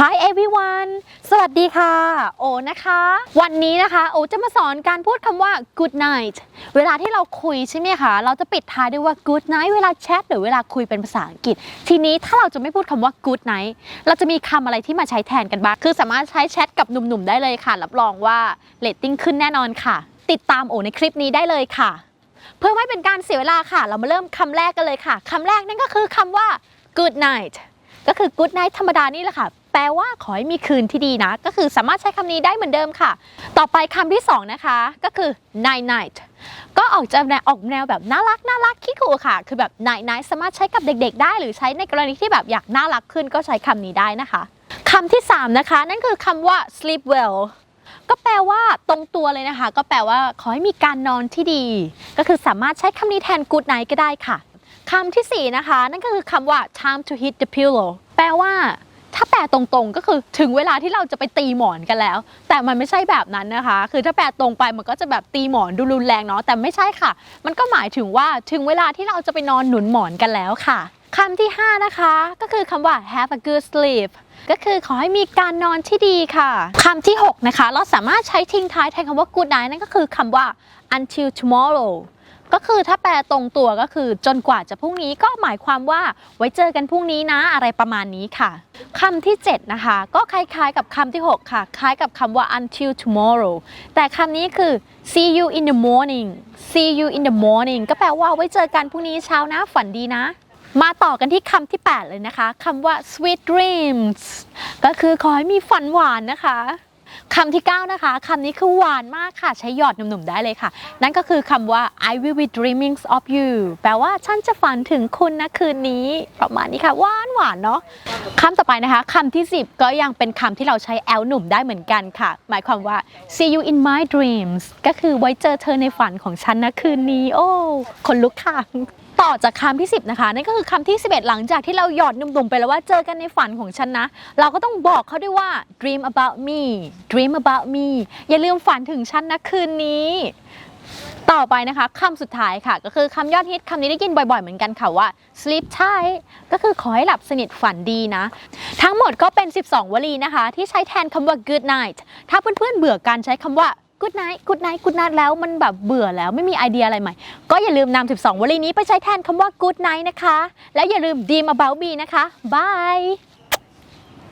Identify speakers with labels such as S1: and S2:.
S1: Hi everyone สวัสดีค่ะ โอนะคะ วันนี้นะคะ โอจะมาสอนการพูดคำว่า good night เวลาที่เราคุยใช่ไหมคะ เราจะปิดท้ายด้วยว่า good night เวลาแชทหรือเวลาคุยเป็นภาษาอังกฤษ ทีนี้ถ้าเราจะไม่พูดคำว่า good night เราจะมีคำอะไรที่มาใช้แทนกันบ้าง คือสามารถใช้แชทกับหนุ่มๆได้เลยค่ะ รับรองว่าเรตติ้งขึ้นแน่นอนค่ะ ติดตามโอในคลิปนี้ได้เลยค่ะ เพื่อไม่เป็นการเสียเวลาค่ะ เรามาเริ่มคำแรกกันเลยค่ะคำแรกนั่นก็คือคำว่า good night ก็คือ good night ธรรมดานี่แหละค่ะ แปลว่าขอให้มีคืนที่ดีนะ ก็คือสามารถใช้คำนี้ได้เหมือนเดิมค่ะ ต่อไปคำที่สองนะคะ ก็คือ night night ก็ออกจะแนวออกแนวแบบน่ารักน่ารักขี้ขู่ค่ะ คือแบบ night night สามารถใช้กับเด็ก ๆ ได้ หรือใช้ในกรณีที่แบบอยากน่ารักขึ้นก็ใช้คำนี้ได้นะคะคำที่สามนะคะ นั่นคือคำว่า sleep well ก็แปลว่าตรงตัวเลยนะคะ ก็แปลว่าขอให้มีการนอนที่ดี ก็คือสามารถใช้คำนี้แทน good night ก็ได้ค่ะ คำที่สี่นะคะ นั่นก็คือคำว่า time to hit the pillow แปลว่า ถ้าแปลตรงๆก็คือถึงเวลาที่เราจะไปตีหมอนกันแล้ว แต่มันไม่ใช่แบบนั้นนะคะ คือถ้าแปลตรงไปมันก็จะแบบตีหมอนดูรุนแรงเนาะแต่ไม่ใช่ค่ะ มันก็หมายถึงว่าถึงเวลาที่เราจะไปนอนหนุนหมอนกันแล้วค่ะคำที่ 5 นะคะ ก็คือคำว่า have a good sleep ก็คือขอให้มีการนอนที่ดีค่ะคำที่ 6 นะคะ เราสามารถใช้ทิ้งท้ายแทนคำว่า good night นั่นก็คือคำว่า until tomorrow ก็คือถ้าแปลตรงตัวก็คือจนกว่าจะพรุ่งนี้ก็หมายความว่าไว้เจอกันพรุ่งนี้นะอะไรประมาณนี้ค่ะคำที่ 7 นะคะ ก็คล้ายๆกับคำที่ 6 ค่ะ คล้ายกับคำว่า until tomorrow แต่คำนี้คือ see you in the morning see you in the morning ก็แปลว่าไว้เจอกันพรุ่งนี้เช้านะฝันดีนะมาต่อกันที่คำที่ 8 เลยนะคะคำว่า sweet dreams ก็คือขอให้มีฝันหวานนะคะ คำที่ 9 นะคะคำนี้คือหวานมากค่ะ ใช้หยอดหนุ่มๆได้เลยค่ะ นั่นก็คือคำว่า I will be dreaming of you แปลว่าฉันจะฝันถึงคุณนะคืนนี้ ประมาณนี้ค่ะหวานหวานเนาะคำต่อไปนะคะคำที่ 10 ก็ยังเป็นคำที่เราใช้แอลหนุ่มได้เหมือนกันค่ะ หมายความว่า see you in my dreams ก็คือไว้เจอเธอในฝันของฉันนะคืนนี้ โอ้คนลุกค่ะ ต่อจากคำที่ 10 นะคะนั่นก็คือคำที่ 11 หลังจากที่เราหยอดหนุ่มๆไปแล้วว่าเจอกันในฝันของฉันนะ เราก็ต้องบอกเขาด้วยว่า dream about me dream about me อย่าลืมฝันถึงฉันนะคืนนี้ต่อไปนะคะคำสุดท้ายค่ะ ก็คือคำยอดฮิตคำนี้ได้ยินบ่อยๆ เหมือนกันค่ะว่า sleep tight ก็คือขอให้หลับสนิทฝันดีนะ ทั้งหมดก็เป็น 12 วลีนะคะ ที่ใช้แทนคำว่า good night ถ้าเพื่อนๆเบื่อการใช้คำว่า good night good night good night แล้วมันแบบเบื่อแล้วไม่มีไอเดียอะไรใหม่ ก็อย่าลืมนำ12วลีนี้ไปใช้แทนคำว่า good night นะคะ แล้วอย่าลืม dream about me นะคะ bye